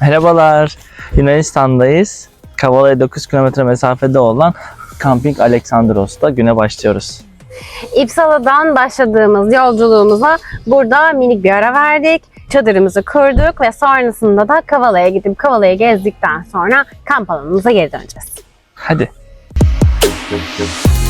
Merhabalar. Yunanistan'dayız. Kavala'ya 9 kilometre mesafede olan Camping Alexandros'ta güne başlıyoruz. İpsala'dan başladığımız yolculuğumuza burada minik bir ara verdik. Çadırımızı kurduk ve sonrasında da Kavala'ya gidip Kavala'yı gezdikten sonra kamp alanımıza geri döneceğiz. Hadi. Kavala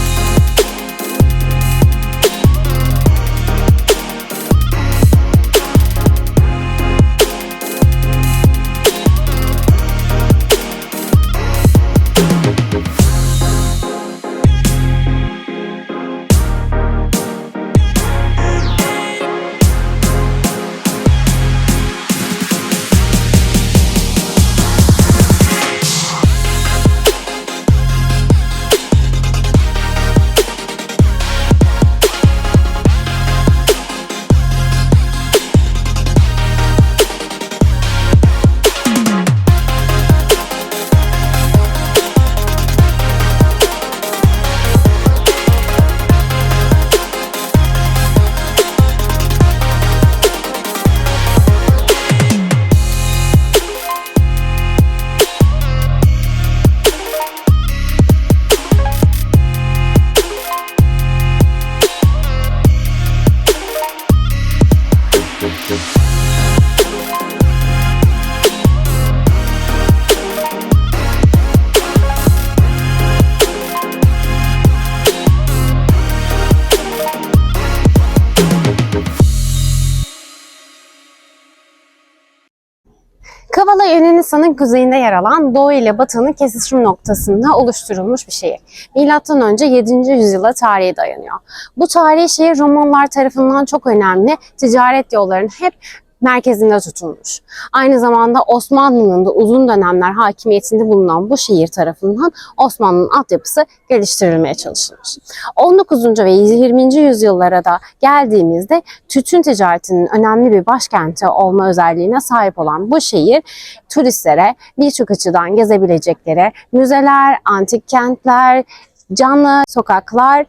Yunanistan'ın kuzeyinde yer alan Doğu ile Batı'nın kesişim noktasında oluşturulmuş bir şehir. Milattan önce 7. yüzyıla tarihi dayanıyor. Bu tarihi şehir Romalılar tarafından çok önemli ticaret yollarının hep merkezinde tutulmuş. Aynı zamanda Osmanlı'nın da uzun dönemler hakimiyetinde bulunan bu şehir tarafından Osmanlı'nın altyapısı geliştirilmeye çalışılmış. 19. ve 20. yüzyıllara da geldiğimizde tütün ticaretinin önemli bir başkenti olma özelliğine sahip olan bu şehir turistlere birçok açıdan gezebilecekleri müzeler, antik kentler, canlı sokaklar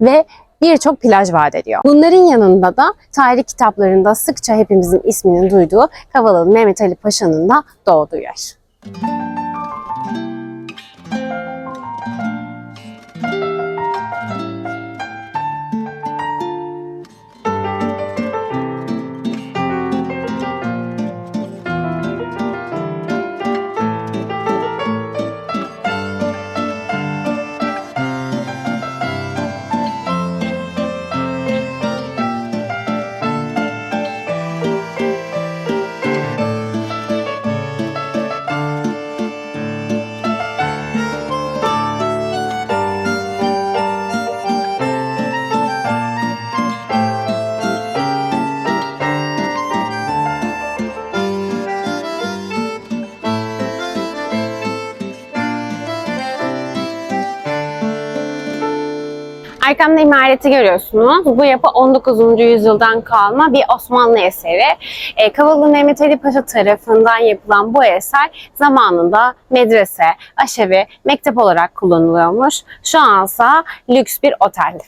ve birçok plaj vaat ediyor. Bunların yanında da tarih kitaplarında sıkça hepimizin isminin duyduğu Kavalalı Mehmet Ali Paşa'nın da doğduğu yer. Arkamda imareti görüyorsunuz. Bu yapı 19. yüzyıldan kalma bir Osmanlı eseri. E, Kavalı Mehmet Ali Paşa tarafından yapılan bu eser zamanında medrese, aşevi, mektep olarak kullanılıyormuş. Şu ansa lüks bir otel.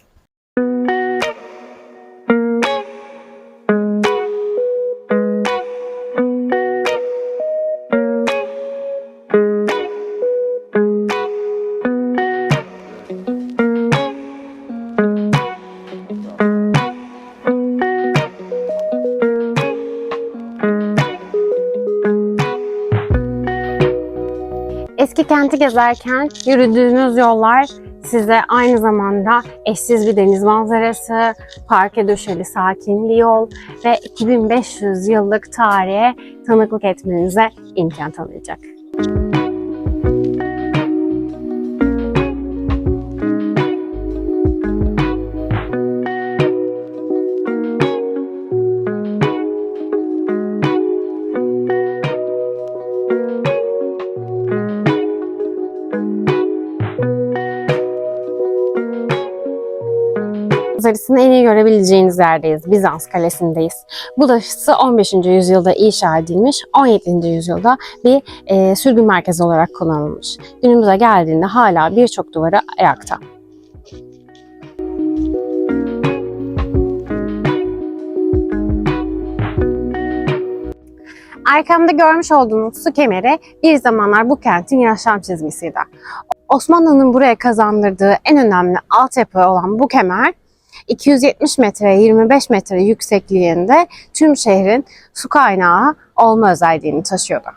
Eski kenti gezerken yürüdüğünüz yollar size aynı zamanda eşsiz bir deniz manzarası, parke döşeli sakin bir yol ve 2500 yıllık tarihe tanıklık etmenize imkan tanıyacak. Manzarasını en iyi görebileceğiniz yerdeyiz. Bizans Kalesi'ndeyiz. Burası 15. yüzyılda inşa edilmiş, 17. yüzyılda bir e, sürgün merkezi olarak kullanılmış. Günümüze geldiğinde hala birçok duvarı ayakta. Arkamda görmüş olduğunuz su kemeri bir zamanlar bu kentin yaşam çizgisiydi. Osmanlı'nın buraya kazandırdığı en önemli altyapı olan bu kemer 270 metre 25 metre yüksekliğinde tüm şehrin su kaynağı olma özelliğini taşıyordu.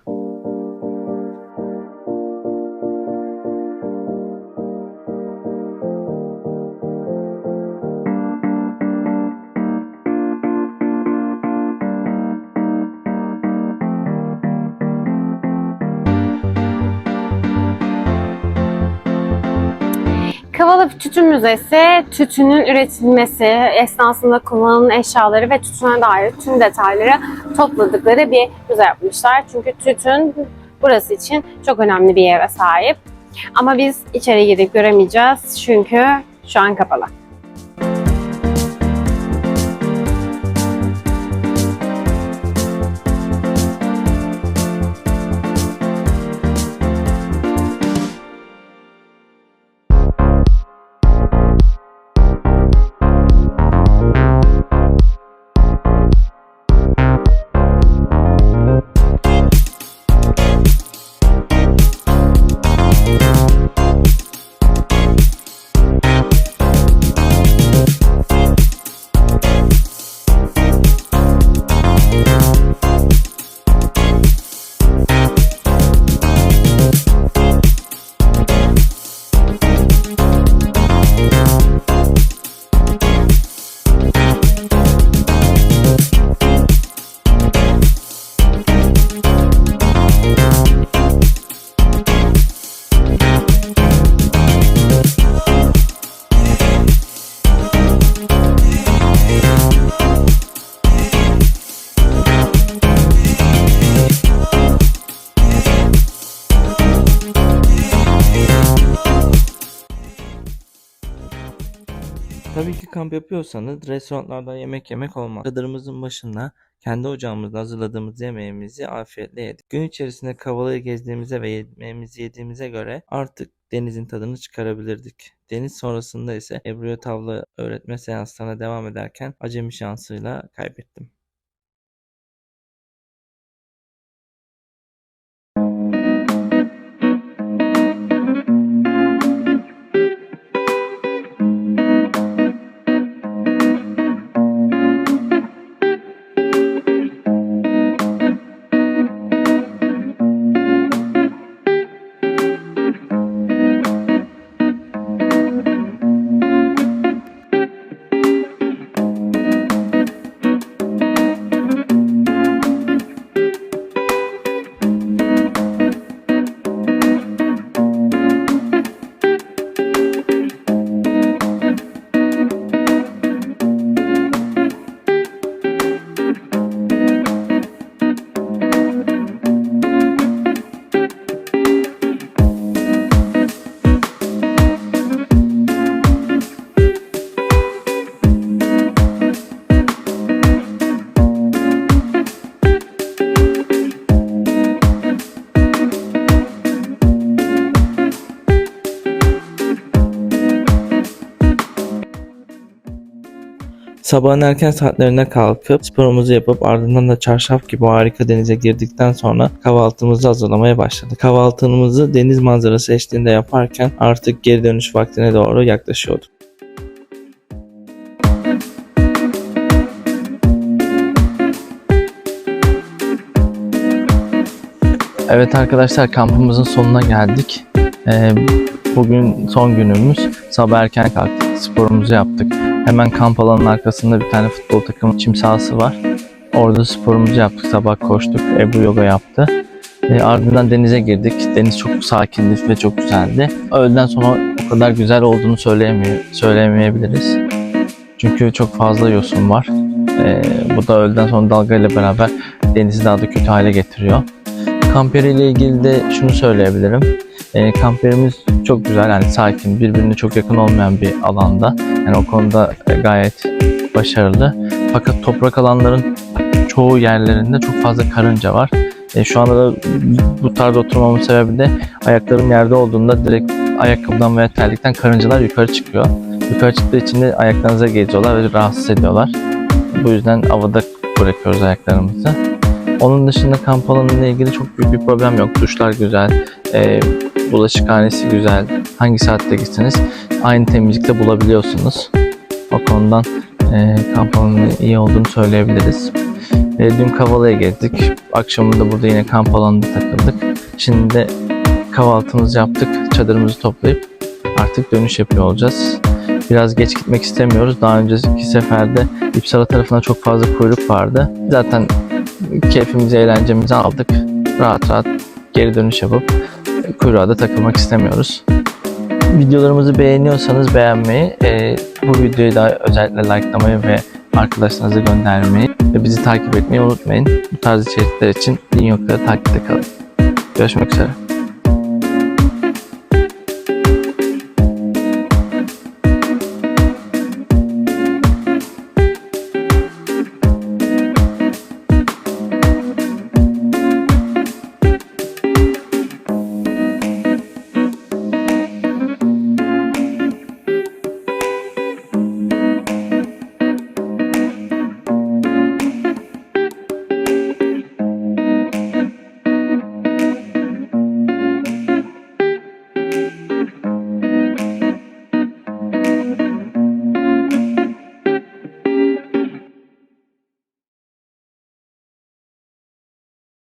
Kavala Tütün Müzesi, tütünün üretilmesi, esnasında kullanılan eşyaları ve tütüne dair tüm detayları topladıkları bir müze yapmışlar. Çünkü tütün burası için çok önemli bir yere sahip. Ama biz içeri girip göremeyeceğiz çünkü şu an kapalı. Kamp yapıyorsanız restoranlardan yemek yemek olmaz. Çadırımızın başında kendi ocağımızda hazırladığımız yemeğimizi afiyetle yedik. Gün içerisinde Kavala'yı gezdiğimize ve yemeğimizi yediğimize göre artık denizin tadını çıkarabilirdik. Deniz sonrasında ise Ebru'ya tavla öğretme seanslarına devam ederken acemi şansıyla kaybettim. Sabahın erken saatlerinde kalkıp sporumuzu yapıp ardından da çarşaf gibi harika denize girdikten sonra kahvaltımızı hazırlamaya başladık. Kahvaltımızı deniz manzarası eşliğinde yaparken artık geri dönüş vaktine doğru yaklaşıyorduk. Evet arkadaşlar kampımızın sonuna geldik. Ee, bugün son günümüz. Sabah erken kalktık, sporumuzu yaptık. Hemen kamp alanının arkasında bir tane futbol takımı çim sahası var. Orada sporumuzu yaptık. Sabah koştuk. Ebru yoga yaptı. E, ardından denize girdik. Deniz çok sakindi ve çok güzeldi. Öğleden sonra o kadar güzel olduğunu söyleyemiyor, söyleyemeyebiliriz. Çünkü çok fazla yosun var. E, bu da öğleden sonra dalgayla beraber denizi daha da kötü hale getiriyor. Kamp yeriyle ilgili de şunu söyleyebilirim. E, kamp yerimiz çok güzel yani sakin, birbirine çok yakın olmayan bir alanda. Yani o konuda e, gayet başarılı. Fakat toprak alanların çoğu yerlerinde çok fazla karınca var. E, şu anda da bu tarzda oturmamın sebebi de ayaklarım yerde olduğunda direkt ayakkabıdan veya terlikten karıncalar yukarı çıkıyor. Yukarı çıktığı için de ayaklarınıza geziyorlar ve rahatsız ediyorlar. Bu yüzden havada bırakıyoruz ayaklarımızı. Onun dışında kamp alanıyla ilgili çok büyük bir problem yok. Duşlar güzel, e, bulaşıkhanesi güzel. Hangi saatte gitseniz aynı temizlikte bulabiliyorsunuz. O konudan e, kamp iyi olduğunu söyleyebiliriz. E, dün Kavala'ya geldik. Akşamında burada yine kamp alanında takıldık. Şimdi de kahvaltımızı yaptık. Çadırımızı toplayıp artık dönüş yapıyor olacağız. Biraz geç gitmek istemiyoruz. Daha önceki seferde İpsala tarafına çok fazla kuyruk vardı. Zaten keyfimizi, eğlencemizi aldık. Rahat rahat geri dönüş yapıp kuyruğa takılmak istemiyoruz. Videolarımızı beğeniyorsanız beğenmeyi, e, bu videoyu da özellikle likelamayı ve arkadaşlarınıza göndermeyi ve bizi takip etmeyi unutmayın. Bu tarz içerikler için Linyok'ta takipte kalın. Görüşmek üzere.